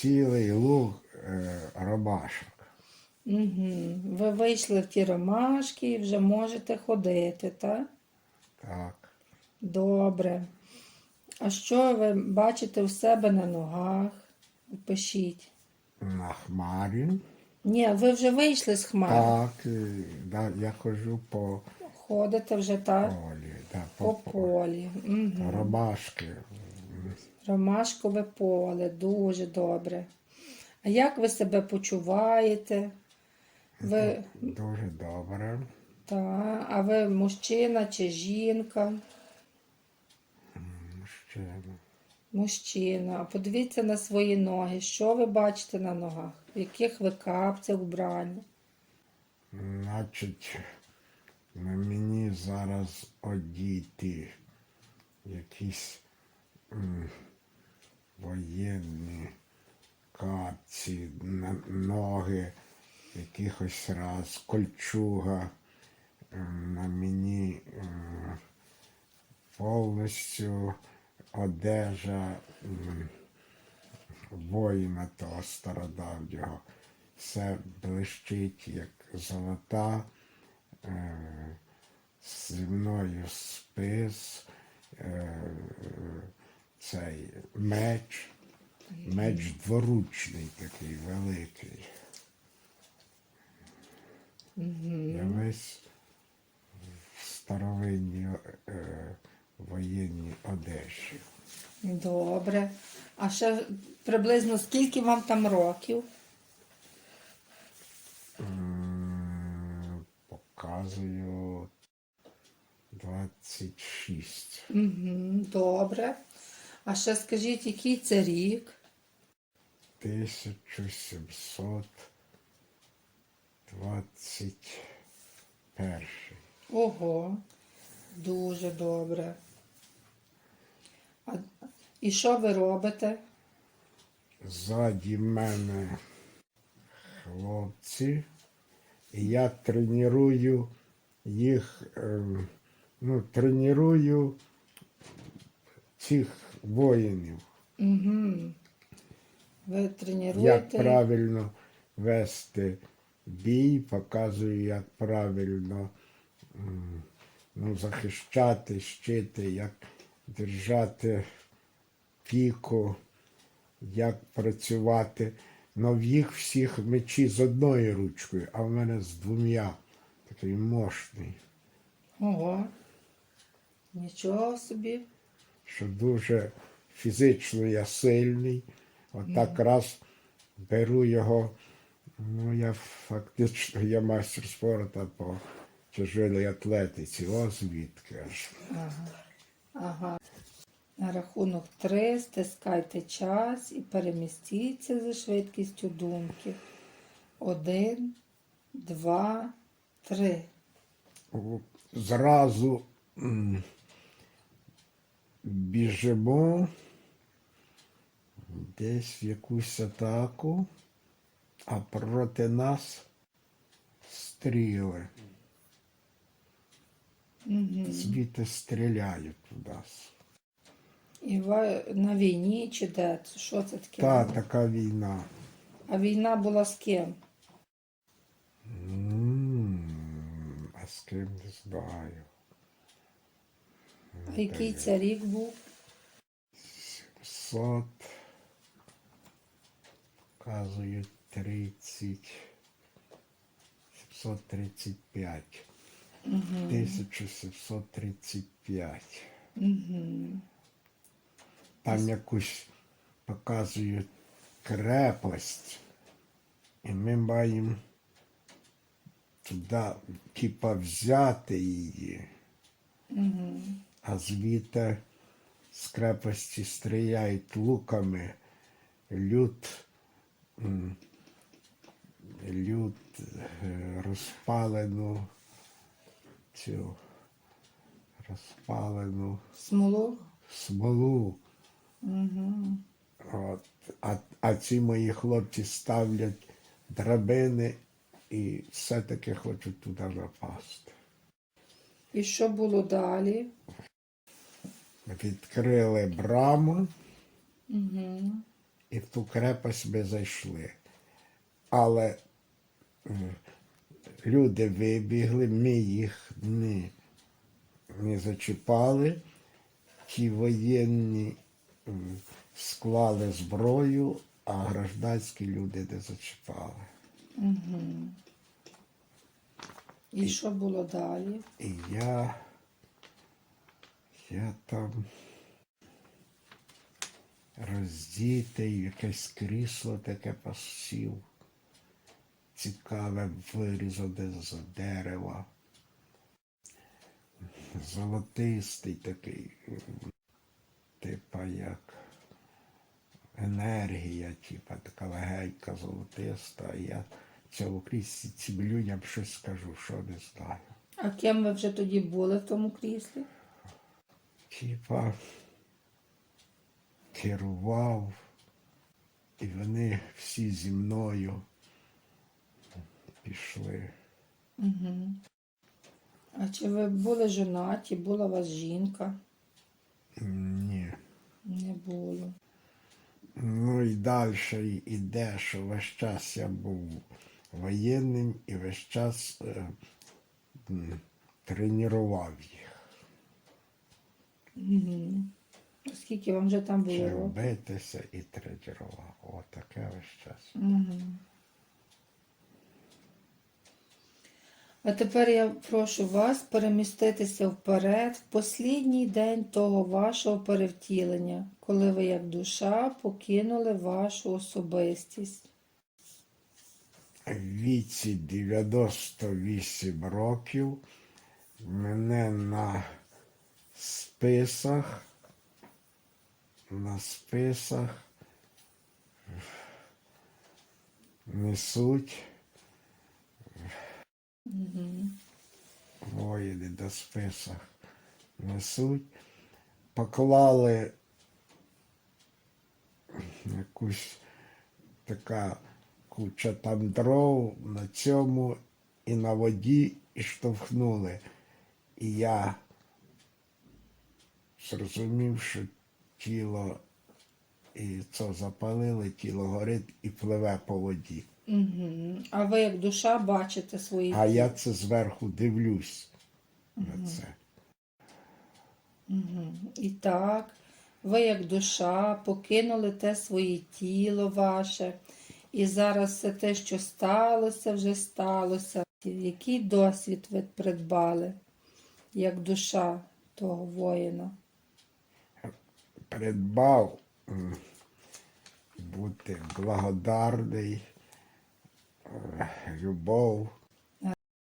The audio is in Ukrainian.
цілий луг е, ромашок. Угу. Ви вийшли в ті ромашки і вже можете ходити, так? Так. Добре. А що ви бачите у себе на ногах? Пишіть. На хмарі. Ні, ви вже вийшли з хмари. Так, е, да, я хожу по Ходите вже так? полі. Да, По по, полі. Угу. Ромашки. Ромашкове поле, дуже добре. А як ви себе почуваєте? Ви, Дуже добре. та, а ви мужчина чи жінка? Мужчина. Мужчина. А подивіться на свої ноги. Що ви бачите на ногах? В яких ви капцях вбрані? Значить, на мені зараз одіти якісь воєнні капці, ноги, якихось раз, кольчуга. На мені повністю одежа воїна того стародавнього. Все блищить, як золота, е, зі мною спис, е, цей меч, меч дворучний такий великий. Я весь в старовинній е, воєнній одежі. Добре. А ще приблизно скільки вам там років? Показую 26. Угу, добре. А ще скажіть, який це рік? 1721. Ого, дуже добре. А, і що ви робите? Ззаді мене хлопці, і я треную їх, ем, ну, треную цих воїнів. Угу. Ви Як правильно вести бій, показую, як правильно ну, захищати щити, як держати піку, як працювати. Но в їх всіх мечі з одною ручкою, а в мене з двома. Такий мощний, Ого. Нічого собі. Що дуже фізично я сильний. Отак раз беру його. Ну, я фактично я майстер спорту по тяжелій атлетиці. О, звідки аж. Ага. На рахунок три стискайте час і перемістіться за швидкістю думки. Один, два, три. Зразу біжимо десь в якусь атаку, а проти нас стріли. Звідти стріляють у нас. І ви на війні чи де? Що це таке? Та така війна. А війна була з ким? М, А з ким не знаю. А який це рік був? 700, показує 30, 735. 1735. Там якусь показують крепость, і ми маємо туди, типа, взяти її. А звідти з крепості стріляють луками. Люд, люд е, розпалену цю розпалену Смолу? смолу. От. А, а ці мої хлопці ставлять драбини і все-таки хочуть туди напасти. І що було далі? Відкрили браму, Угу. і в ту крепость ми зайшли. Але люди вибігли, ми їх не, не зачіпали. Ті воєнні склали зброю, а гражданські люди не зачіпали. І що було далі? І я, я там роздітий, якесь крісло таке посів, цікаве вирізане з дерева. Золотистий такий, типа як енергія, типа така легенька, золотиста. І я цьому кріслі цим людям щось скажу, що не знаю. А ким ви вже тоді були в тому кріслі? Типа керував, і вони всі зі мною пішли. А чи ви були жонаті, була у вас жінка? Ні. Не було. Ну і далі іде, що весь час я був воєнним і весь час е, тренував їх. Скільки вам вже там було Вчив років? битися і тренував. Отаке весь час. А тепер я прошу вас переміститися вперед в послідній день того вашого перевтілення, коли ви як душа покинули вашу особистість. В віці 98 років мене на списах, на списах несуть. Воїни до списах несуть, поклали якусь така куча там дров на цьому і на воді і штовхнули. І я зрозумів, що тіло і це запалили, тіло горить і пливе по воді. Угу. А ви як душа бачите свої А я це зверху дивлюсь на це. І так, ви як душа покинули те своє тіло ваше, і зараз все те, що сталося, вже сталося. Який досвід ви придбали, як душа того воїна? Придбав бути благодарний, е, любов,